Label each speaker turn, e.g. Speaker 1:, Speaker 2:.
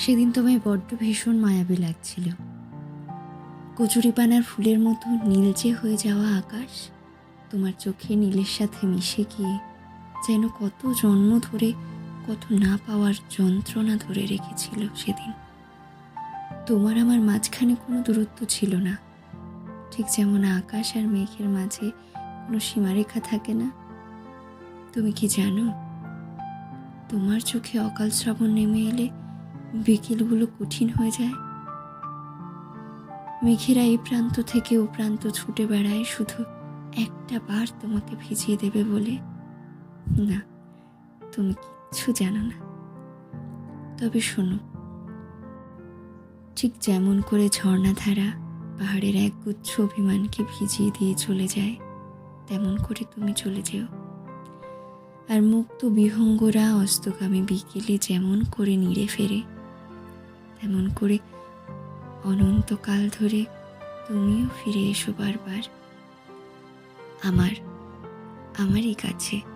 Speaker 1: সেদিন তোমায় বড্ড ভীষণ মায়াবী লাগছিল। কচুরিপানার ফুলের মতো নীলচে হয়ে যাওয়া আকাশ, তোমার চোখে নীলের সাথে মিশে গিয়ে যেন কত জন্ম ধরে, কত না পাওয়ার যন্ত্রণা ধরে রেখেছিল সেদিন। তোমার আমার মাঝখানে কোনো দূরত্ব ছিল না। ঠিক যেমন আকাশ আর মেঘের মাঝে কোনো সীমারেখা থাকে না। তুমি কি জানো, তোমার চোখে অকাল শ্রাবণ নেমে এলে বিকেলগুলো কঠিন হয়ে যায়। মেঘেরা এই প্রান্ত থেকে ও প্রান্ত ছুটে বেড়ায়, শুধু একটা বার তোমাকে ভিজিয়ে দেবে বলে। না, তুমি কিচ্ছু জানো না। তবে শোনো, ঠিক যেমন করে ঝর্ণাধারা পাহাড়ের এক গুচ্ছ অভিমানকে ভিজিয়ে দিয়ে চলে যায়, তেমন করে তুমি চলে যেও। আর মুক্ত বিহঙ্গরা অস্তগামী বিকেলে যেমন করে নিড়ে ফেরে তেমন করে অনন্তকাল ধরে তুমিও ফিরে এসো বারবার। আমার আমারই কাছে।